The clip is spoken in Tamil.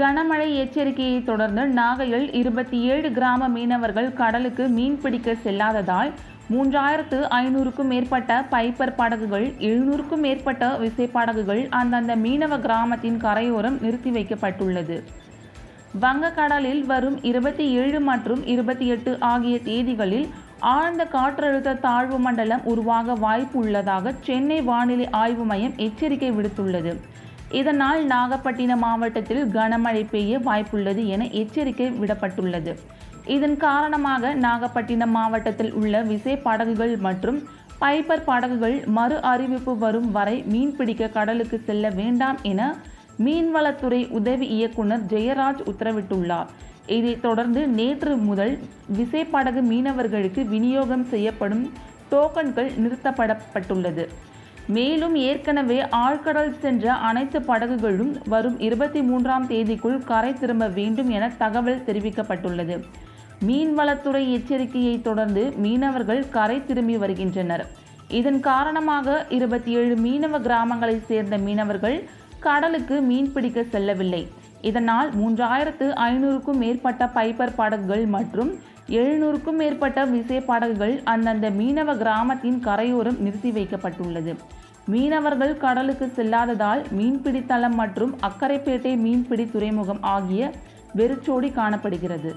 கனமழை எச்சரிக்கையை தொடர்ந்து நாகையில் இருபத்தி ஏழு கிராம மீனவர்கள் கடலுக்கு மீன்பிடிக்க செல்லாததால் மூன்றாயிரத்து ஐநூறுக்கும் மேற்பட்ட பைப்பர் படகுகள் எழுநூறுக்கும் மேற்பட்ட விசைப்படகுகள் அந்தந்த மீனவ கிராமத்தின் கரையோரம் நிறுத்தி வைக்கப்பட்டுள்ளது. வங்கக்கடலில் வரும் இருபத்தி ஏழு மற்றும் இருபத்தி எட்டு ஆகிய தேதிகளில் ஆழ்ந்த காற்றழுத்த தாழ்வு மண்டலம் உருவாக வாய்ப்பு உள்ளதாக சென்னை வானிலை ஆய்வு மையம் எச்சரிக்கை விடுத்துள்ளது. இதனால் நாகப்பட்டினம் மாவட்டத்தில் கனமழை பெய்ய வாய்ப்புள்ளது என எச்சரிக்கை விடப்பட்டுள்ளது. இதன் காரணமாக நாகப்பட்டினம் மாவட்டத்தில் உள்ள விசை படகுகள் மற்றும் பைப்பர் படகுகள் மறு அறிவிப்பு வரும் வரை மீன்பிடிக்க கடலுக்கு செல்ல வேண்டாம் என மீன்வளத்துறை உதவி இயக்குனர் ஜெயராஜ் உத்தரவிட்டுள்ளார். இதைத் தொடர்ந்து நேற்று முதல் விசைப்படகு மீனவர்களுக்கு விநியோகம் செய்யப்படும் டோக்கன்கள் நிறுத்தப்படப்பட்டுள்ளது. மேலும் ஏற்கனவே ஆழ்கடல் சென்ற அனைத்து படகுகளும் வரும் இருபத்தி மூன்றாம் தேதிக்குள் கரை திரும்ப வேண்டும் என தகவல் தெரிவிக்கப்பட்டுள்ளது. மீன்வளத்துறை எச்சரிக்கையை தொடர்ந்து மீனவர்கள் கரை திரும்பி வருகின்றனர். இதன் காரணமாக இருபத்தி ஏழு மீனவ கிராமங்களைச் சேர்ந்த மீனவர்கள் கடலுக்கு மீன்பிடிக்க செல்லவில்லை. இதனால் மூன்றாயிரத்து ஐநூறுக்கும் மேற்பட்ட பைப்பர் படகுகள் மற்றும் எழுநூறுக்கும் மேற்பட்ட விசை படகுகள் அந்தந்த மீனவ கிராமத்தின் கரையோரம் நிறுத்தி வைக்கப்பட்டுள்ளது. மீனவர்கள் கடலுக்கு செல்லாததால் மீன்பிடித்தளம் மற்றும் அக்கரைப்பேட்டை மீன்பிடி துறைமுகம் ஆகிய வெறிச்சோடி காணப்படுகிறது.